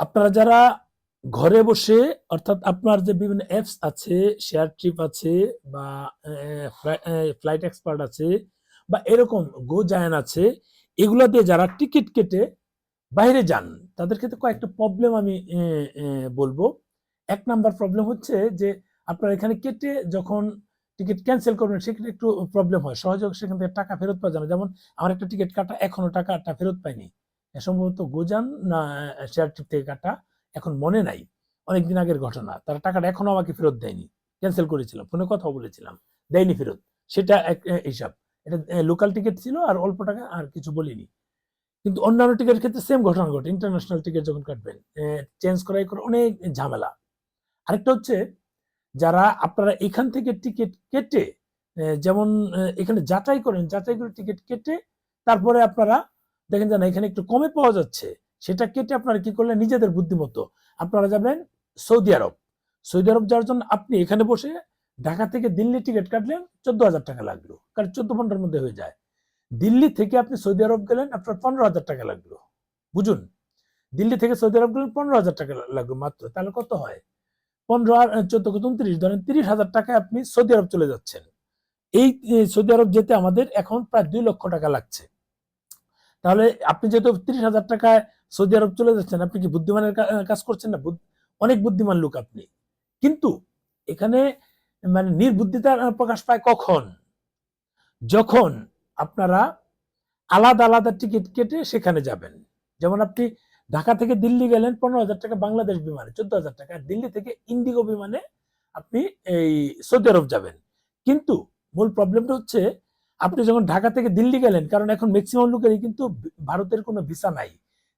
আপনারা যারা ঘরে বসে, অর্থাৎ আপনার যে বিভিন্ন অ্যাপস আছে শেয়ার ট্রিপ আছে বা ফ্লাইট এক্সপার্ট আছে বা এরকম গো জায়ান আছে, এগুলো দিয়ে যারা টিকিট কেটে বাইরে যান, তাদের ক্ষেত্রে কয়েকটা প্রবলেম আমি বলব। এক নাম্বার প্রবলেম হচ্ছে যে আপনার এখানে কেটে যখন টিকিট ক্যান্সেল করবেন, সেখানে একটু প্রবলেম হয়। সহযোগ সেখান থেকে টাকা ফেরত পাওয়া না। যেমন, আমার একটা টিকিট কাটা, এখনও টাকাটা ফেরত পাইনি। সম্ভবত গোজান না শেয়ার ট্রিপ থেকে কাটা এখন মনে নাই। অনেকদিন আগের ঘটনা। তারা টাকাটা এখনও আমাকে ফেরত দেয়নি। ক্যান্সেল করেছিলাম। ফোনে কথা বলেছিলাম। দেয়নি ফেরত। সেটা এক হিসাব। এটা লোকাল টিকিট ছিল আর অল্প টাকা আর কিছু বলিনি। কিন্তু অন্যান্য টিকিটের ক্ষেত্রে সেম ঘটনা ঘটে। ইন্টারন্যাশনাল টিকিট যখন কাটবেন চেঞ্জ করাই করে অনেক ঝামেলা। আরেকটা হচ্ছে, যারা আপনারা এখান থেকে টিকিট কেটে যেমন এখানে যাচাই করেন যাচাই করে টিকিট কেটে তারপরে আপনারা দেখেন যে না, এখানে একটু কমে পাওয়া যাচ্ছে। সেটা কেটে আপনারা কি করলেন? নিজেদের বুদ্ধিমতো আপনারা যাবেন সৌদি আরব। সৌদি আরব যাওয়ার জন্য আপনি এখানে বসে ঢাকা থেকে দিল্লি টিকিট কাটলেন চোদ্দ হাজার টাকা লাগল। কারণ চোদ্দ পনেরোর মধ্যে হয়ে যায়। দিল্লি থেকে আপনি সৌদি আরব গেলেন, আপনার পনেরো হাজার টাকা লাগল। বুঝুন, দিল্লি থেকে সৌদি আরব গেলেন, পনেরো হাজার টাকা লাগল মাত্র। তাহলে কত হয়? পনেরো চোদ্দ কত উনত্রিশ। ধরেন তিরিশ হাজার টাকায় আপনি সৌদি আরব চলে যাচ্ছেন। এই সৌদি আরব যেতে আমাদের এখন প্রায় দুই লক্ষ টাকা লাগছে। তাহলে আপনি যেহেতু তিরিশ হাজার টাকায় সৌদি আরব চলে যাচ্ছেন, আপনি কি বুদ্ধিমানের কাজ করছেন না? অনেক বুদ্ধিমান লোক আপনি। কিন্তু এখানে মানে নির্বুদ্ধিতা প্রকাশ পায় কখন? যখন আপনারা আলাদা আলাদা টিকিট কেটে সেখানে যাবেন। যেমন আপনি ঢাকা থেকে দিল্লি গেলেন, পনেরো হাজার টাকা বাংলাদেশ বিমানে, চোদ্দ হাজার টাকা। দিল্লি থেকে ইন্ডিগো বিমানে আপনি এই সৌদি আরব যাবেন। কিন্তু মূল প্রবলেমটা হচ্ছে আপনি যখন ঢাকা থেকে দিল্লি গেলেন, কারণ এখন ম্যাক্সিমাম লোকেরই কিন্তু ভারতের কোনো ভিসা নাই।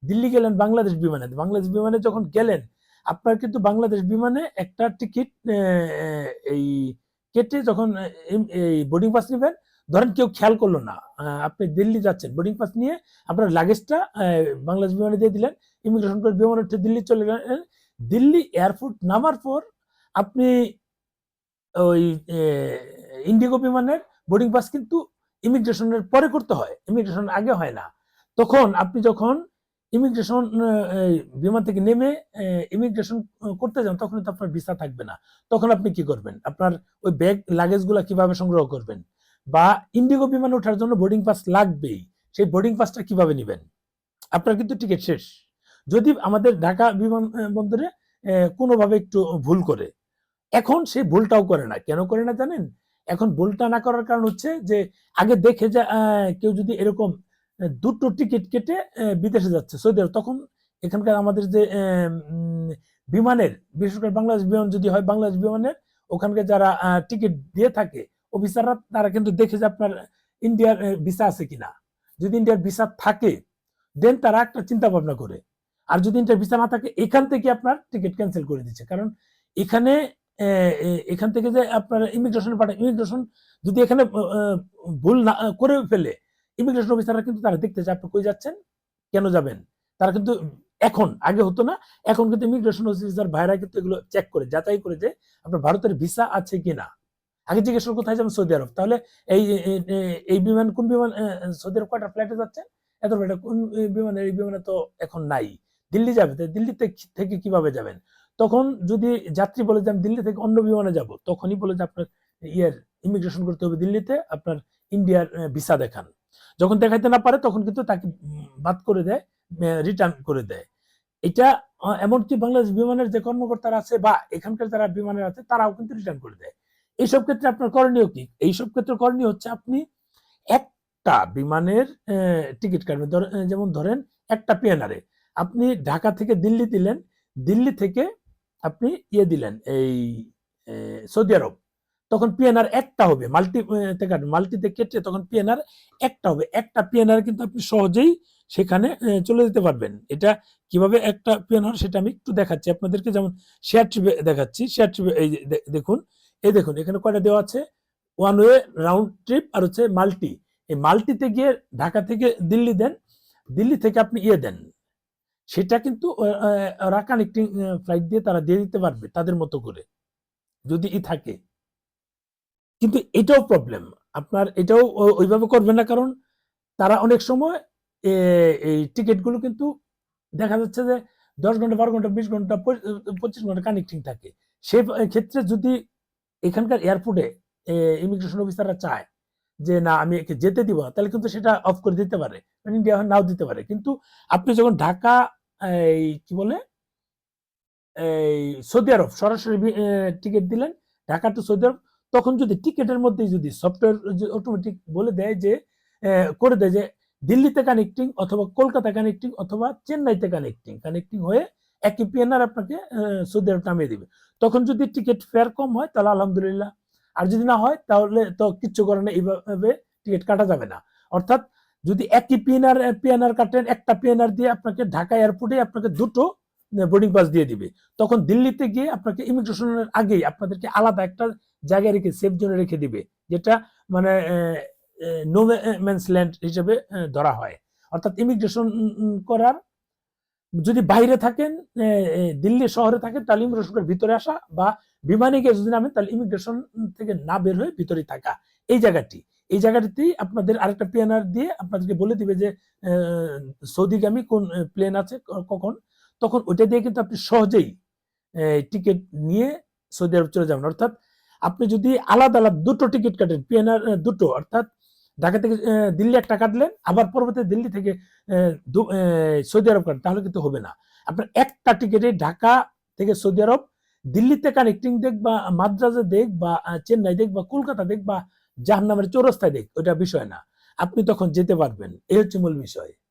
দিল্লি গেলেন বাংলাদেশ বিমানে। বাংলাদেশ বিমানে যখন গেলেন, আপনার কিন্তু বাংলাদেশ বিমানে একটা টিকিট এই কেটে যখন এই- বোর্ডিং পাস নেবেন, ধরেন কেউ খেয়াল করল না আপনি দিল্লি যাচ্ছেন বোর্ডিং পাস নিয়ে আপনার লাগেজটা বাংলাদেশ বিমানে দিয়ে দিলেন ইমিগ্রেশন করে বিমান উঠে দিল্লি চলে গেলেন। দিল্লি এয়ারপোর্ট নামার পর আপনি ওই ইন্ডিগো বিমানের বোর্ডিং পাস কিন্তু ইমিগ্রেশনের পরে করতে হয় ইমিগ্রেশন আগে হয় না। তখন আপনি যখন ইমিগ্রেশন বিমান থেকে নেমে ইমিগ্রেশন করতে যান তখন তো আপনার ভিসা থাকবে না। তখন আপনি কি করবেন? আপনার ওই ব্যাগ লাগেজগুলো কীভাবে সংগ্রহ করবেন? বা ইন্ডিগো বিমানে ওঠার জন্য বোর্ডিং পাস লাগবেই। সেই বোর্ডিং পাসটা কীভাবে নেবেন? আপনার কিন্তু টিকিট শেষ। যদি আমাদের ঢাকা বিমান বন্দরে আহ, কোনোভাবে একটু ভুল করে। এখন সেই ভুলটাও করে না। কেন করে না জানেন? এখন ভুলটা না করার কারণ হচ্ছে যে আগে দেখে যে কেউ যদি এরকম দুটো টিকিট কেটে বিদেশে যাচ্ছে, সৌদি আরব, তখন এখানকার আমাদের যে বিমানের বিশেষ করে বাংলাদেশ বিমান যদি হয়, বাংলাদেশ বিমানের ওখানকার যারা টিকিট দিয়ে থাকে, অফিসাররা, তারা কিন্তু দেখে যে আপনার ইন্ডিয়ার ভিসা আছে কিনা। যদি ইন্ডিয়ার ভিসা থাকে, দেন তারা একটা চিন্তা ভাবনা করে। আর যদি ইন্ডিয়ার ভিসা না থাকে, এখান থেকে আপনার টিকিট ক্যান্সেল করে দিচ্ছে। কারণ এখানে এখান থেকে যে আপনার ইমিগ্রেশন পাঠায় ইমিগ্রেশন যদি এখানে ভুল না, করে ফেলে ইমিগ্রেশন অফিসাররা কিন্তু তারা দেখতে চায়, আপনি কই যাচ্ছেন? কেন যাবেন? তারা কিন্তু এখন, আগে হতো না, এখন কিন্তু ইমিগ্রেশন অফিসার ভাইরা কিন্তু এগুলো চেক করে, যাচাই করে যে আপনার ভারতের ভিসা আছে কিনা। আগে জিজ্ঞেস করো কোথায় যাবেন? Saudi Arab. তাহলে এই এই- বিমান, কোন বিমান সৌদি আরব কয়টা ফ্লাইটে যাচ্ছে? এত ফ্লাইটে কোন বিমানে এই বিমানে তো এখন নাই। দিল্লি যাবে, তো দিল্লি থেকে- থেকে কীভাবে যাবেন? তখন যদি যাত্রী বলে যে আমি দিল্লি থেকে অন্য বিমানে যাব, তখনই বলে যে আপনার ইয়ের ইমিগ্রেশন করতে হবে দিল্লিতে, আপনার ইন্ডিয়ার ভিসা দেখান। যখন দেখাইতে না পারে, তখন কিন্তু তাকে বাদ করে দেয় রিটার্ন করে দেয়। এটা এমনকি বাংলাদেশ বিমানের যে কর্মকর্তারা আছে বা এখানকার যারা বিমানের আছে, তারাও কিন্তু রিটার্ন করে দেয়। এইসব ক্ষেত্রে আপনার করণীয় কি? এইসব ক্ষেত্রে করণীয় হচ্ছে আপনি একটা বিমানের টিকিট কাটবেন। যেমন ধরেন একটা পিএনআরে আপনি ঢাকা থেকে দিল্লি দিলেন, দিল্লি থেকে আপনি ইয়ে দিলেন, এই সৌদি আরব। তখন পিএনআর একটা হবে, মাল্টি মাল্টিতে কেটে তখন পিএনআর একটা হবে। একটা পিএনআর কিন্তু আপনি সহজেই সেখানে চলে যেতে পারবেন। এটা কীভাবে একটা পিএনআর সেটা আমি একটু দেখাচ্ছি। আপনাদেরকে যেমন শেয়ার ট্রিপে দেখাচ্ছি শেয়ার ট্রিপে এই দেখুন এই দেখুন, এখানে কয়টা দেওয়া আছে? ওয়ান ওয়ে রাউন্ড ট্রিপ আর হচ্ছে মাল্টি। এই মাল্টিতে গিয়ে ঢাকা থেকে দিল্লি দেন, দিল্লি থেকে আপনি ইয়ে দেন। সেটা কিন্তু ওরা কানেক্টিং ফ্লাইট দিয়ে তারা দিয়ে দিতে পারবে তাদের মতো করে। যদি ই থাকে। কিন্তু এটাও প্রবলেম আপনার এটাও ওইভাবে করবেন না কারণ তারা অনেক সময় এই টিকিটগুলো কিন্তু দেখা যাচ্ছে যে দশ ঘণ্টা বারো ঘণ্টা বিশ ঘণ্টা পঁচিশ ঘণ্টা কানেক্টিং থাকে। সে ক্ষেত্রে যদি এখানকার এয়ারপোর্টে ইমিগ্রেশন অফিসাররা চায় যে না আমি একে যেতে দিব তাহলে কিন্তু সেটা অফ করে দিতে পারে। ইন্ডিয়া নাও দিতে পারে। কিন্তু আপনি যখন ঢাকা এই কি বলে? এই সৌদি আরব সরাসরি টিকিট দিলেন। Dhaka to Saudi Arab. তখন যদি টিকিটের মধ্যে যদি সফটওয়্যার অটোমেটিক বলে দেয় যে করে দেয় যে, দিল্লিতে কানেক্টিং অথবা কলকাতা কানেক্টিং অথবা চেন্নাইতে কানেক্টিং কানেক্টিং হয়ে একই পিএনআর আপনাকে সৌদি আরব নামিয়ে দিবে। তখন যদি টিকিট ফেয়ার কম হয়, তাহলে আলহামদুলিল্লাহ। আর যদি না হয়, তাহলে তো কিচ্ছু করে না এইভাবে টিকিট কাটা যাবে না। অর্থাৎ যদি একই পিএনআর পিএনআর কাটেন, একটা পিএনআর দিয়ে আপনাকে ঢাকা এয়ারপোর্টে আপনাকে দুটো বোর্ডিং পাস দিয়ে দিবে। তখন দিল্লিতে গিয়ে আপনাকে ইমিগ্রেশনের আগেই আপনাদেরকে আলাদা একটা জায়গায় রেখে সেফ জোনে রেখে দিবে, যেটা মানে নো ল্যান্ড হিসেবে ধরা হয়। অর্থাৎ ইমিগ্রেশন করার, যদি বাইরে থাকেন দিল্লি শহরে থাকেন, তাহলে ইমিগ্রেশনের ভিতরে আসা বা বিমানে গিয়ে যদি নামেন, তাহলে ইমিগ্রেশন থেকে না বের হয়ে ভিতরে থাকা। এই জায়গাটি। এই জায়গাটিতেই আপনাদের আরেকটা পিএনআর দিয়ে আপনাদেরকে বলে দিবে যে সৌদিগামী কোন প্লেন আছে কখন? তখন ওইটা দিয়ে কিন্তু আপনি সহজেই টিকিট নিয়ে সৌদি আরব চলে যাবেন। অর্থাৎ আপনি যদি আলাদা আলাদা দুটো টিকিট কাটেন পিএনআর দুটো, অর্থাৎ ঢাকা থেকে দিল্লি একটা কাটলেন, আবার পরবর্তী দিল্লি থেকে সৌদি আরব কাটেন, তাহলে কিন্তু হবে না। আপনার একটা টিকিটে ঢাকা থেকে সৌদি আরব, দিল্লিতে কানেক্টিং দেখ বা মাদ্রাজে দেখ বা চেন্নাই দেখ বা, কলকাতা দেখ বা জাহান্নামের চৌরাস্তায় দেখ ওইটা বিষয় না। আপনি তখন যেতে পারবেন এই হচ্ছে মূল বিষয়।